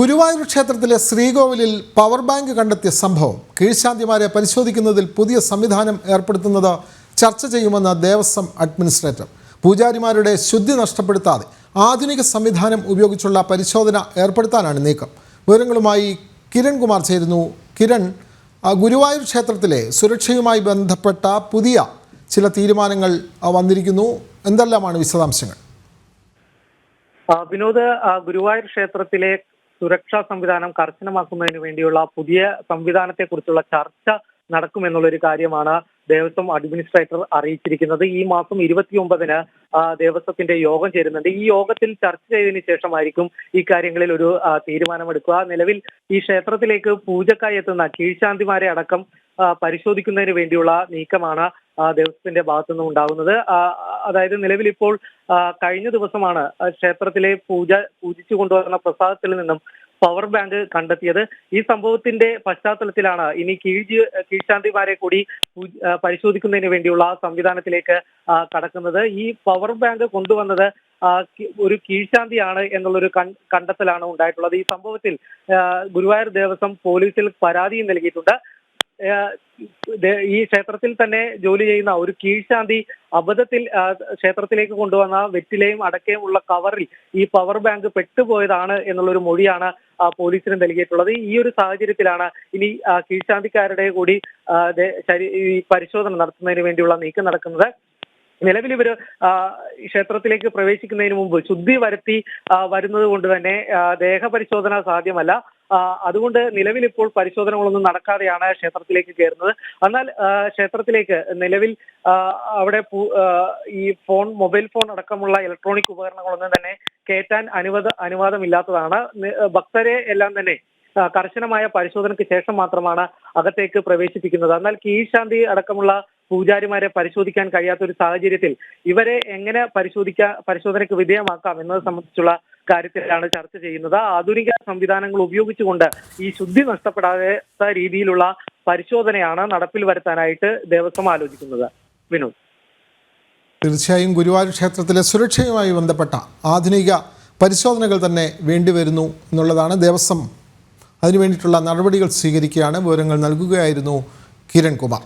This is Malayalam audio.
ഗുരുവായൂർ ക്ഷേത്രത്തിലെ ശ്രീകോവിലിൽ പവർ ബാങ്ക് കണ്ടെത്തിയ സംഭവം. കീഴ്ശാന്തിമാരെ പരിശോധിക്കുന്നതിൽ പുതിയ സംവിധാനം ഏർപ്പെടുത്തുന്നത് ചർച്ച ചെയ്യുമെന്ന് ദേവസ്വം അഡ്മിനിസ്ട്രേറ്റർ. പൂജാരിമാരുടെ ശുദ്ധി നഷ്ടപ്പെടുത്താതെ ആധുനിക സംവിധാനം ഉപയോഗിച്ചുള്ള പരിശോധന ഏർപ്പെടുത്താനാണ് നീക്കം. വിവരങ്ങളുമായി കിരൺകുമാർ ചേരുന്നു. കിരൺ ഗുരുവായൂർ ക്ഷേത്രത്തിലെ സുരക്ഷയുമായി ബന്ധപ്പെട്ട പുതിയ ചില തീരുമാനങ്ങൾ വന്നിരിക്കുന്നു. എന്തെല്ലാമാണ് വിശദാംശങ്ങൾ? വിനോദ് ഗുരുവായൂർ ക്ഷേത്രത്തിലെ സുരക്ഷാ സംവിധാനം കർശനമാക്കുന്നതിന് വേണ്ടിയുള്ള പുതിയ സംവിധാനത്തെ കുറിച്ചുള്ള ചർച്ച നടക്കുമെന്നുള്ള ഒരു കാര്യമാണ് ദേവസ്വം അഡ്മിനിസ്ട്രേറ്റർ അറിയിച്ചിരിക്കുന്നത്. ഈ മാസം ഇരുപത്തിയൊമ്പതിന് ദേവസ്വത്തിന്റെ യോഗം ചേരുന്നുണ്ട്. ഈ യോഗത്തിൽ ചർച്ച ചെയ്തതിന് ശേഷമായിരിക്കും ഈ കാര്യങ്ങളിൽ ഒരു തീരുമാനമെടുക്കുക. നിലവിൽ ഈ ക്ഷേത്രത്തിലേക്ക് പൂജക്കായി എത്തുന്ന കീഴ്ശാന്തിമാരെ അടക്കം പരിശോധിക്കുന്നതിന് വേണ്ടിയുള്ള നീക്കമാണ് ദേവസ്വത്തിന്റെ ഭാഗത്തു നിന്നും ഉണ്ടാകുന്നത് അതായത് നിലവിൽ ഇപ്പോൾ കഴിഞ്ഞ ദിവസമാണ് ക്ഷേത്രത്തിലെ പൂജ പൂജിച്ചു കൊണ്ടുവരുന്ന പ്രസാദത്തിൽ നിന്നും പവർ ബാങ്ക് കണ്ടെത്തിയത്. ഈ സംഭവത്തിന്റെ പശ്ചാത്തലത്തിലാണ് ഇനി കീഴ് കീഴ്ശാന്തിമാരെ കൂടി പരിശോധിക്കുന്നതിന് വേണ്ടിയുള്ള സംവിധാനത്തിലേക്ക് കടക്കുന്നത്. ഈ പവർ ബാങ്ക് കൊണ്ടുവന്നത് ഒരു കീഴ്ശാന്തിയാണ് എന്നുള്ളൊരു കണ്ടെത്തലാണ് ഉണ്ടായിട്ടുള്ളത്. ഈ സംഭവത്തിൽ ഗുരുവായൂർ ദേവസ്വം പോലീസിൽ പരാതിയും നൽകിയിട്ടുണ്ട്. ഈ ക്ഷേത്രത്തിൽ തന്നെ ജോലി ചെയ്യുന്ന ഒരു കീഴ്ശാന്തി അബദ്ധത്തിൽ ക്ഷേത്രത്തിലേക്ക് കൊണ്ടുവന്ന വെറ്റിലയും അടക്കയും ഉള്ള കവറിൽ ഈ പവർ ബാങ്ക് പെട്ടുപോയതാണ് എന്നുള്ള ഒരു മൊഴിയാണ് പോലീസിന് നൽകിയിട്ടുള്ളത്. ഈ ഒരു സാഹചര്യത്തിലാണ് ഇനി കീഴ്ശാന്തിക്കാരുടെ കൂടി പരിശോധന നടത്തുന്നതിന് വേണ്ടിയുള്ള നീക്കം നടക്കുന്നത്. നിലവിൽ ഇവർ ക്ഷേത്രത്തിലേക്ക് പ്രവേശിക്കുന്നതിന് മുമ്പ് ശുദ്ധി വരുത്തി വരുന്നത് കൊണ്ട് തന്നെ ദേഹപരിശോധന സാധ്യമല്ല. അതുകൊണ്ട് നിലവിൽ ഇപ്പോൾ പരിശോധനകളൊന്നും നടക്കാതെയാണ് ക്ഷേത്രത്തിലേക്ക് കയറുന്നത്. എന്നാൽ ക്ഷേത്രത്തിലേക്ക് നിലവിൽ അവിടെ ഈ ഫോൺ മൊബൈൽ ഫോൺ അടക്കമുള്ള ഇലക്ട്രോണിക് ഉപകരണങ്ങളൊന്നും തന്നെ കയറ്റാൻ അനുവദ അനുവാദമില്ലാത്തതാണ്. ഭക്തരെ എല്ലാം തന്നെ കർശനമായ പരിശോധനയ്ക്ക് ശേഷം മാത്രമാണ് അകത്തേക്ക് പ്രവേശിപ്പിക്കുന്നത്. എന്നാൽ കീഴ്ശാന്തി അടക്കമുള്ള പൂജാരിമാരെ പരിശോധിക്കാൻ കഴിയാത്ത ഒരു സാഹചര്യത്തിൽ ഇവരെ എങ്ങനെ പരിശോധിക്കാൻ പരിശോധനയ്ക്ക് വിധേയമാക്കാം എന്നത് സംബന്ധിച്ചുള്ള കാര്യത്തിലാണ് ചർച്ച ചെയ്യുന്നത്. ആധുനിക സംവിധാനങ്ങൾ ഉപയോഗിച്ചുകൊണ്ട് ഈ ശുദ്ധി നഷ്ടപ്പെടാത്ത രീതിയിലുള്ള പരിശോധനയാണ് നടപ്പിൽ വരുത്താനായിട്ട് ദേവസ്വം ആലോചിക്കുന്നത്. വിനോദ്. തീർച്ചയായും ഗുരുവായൂർ ക്ഷേത്രത്തിലെ സുരക്ഷയുമായി ബന്ധപ്പെട്ട ആധുനിക പരിശോധനകൾ തന്നെ വേണ്ടിവരുന്നു എന്നുള്ളതാണ് ദേവസ്വം. അതിനു വേണ്ടിയിട്ടുള്ള നടപടികൾ സ്വീകരിക്കുകയാണ് വിവരങ്ങൾ നൽകുകയായിരുന്നു കിരൺ കുമാർ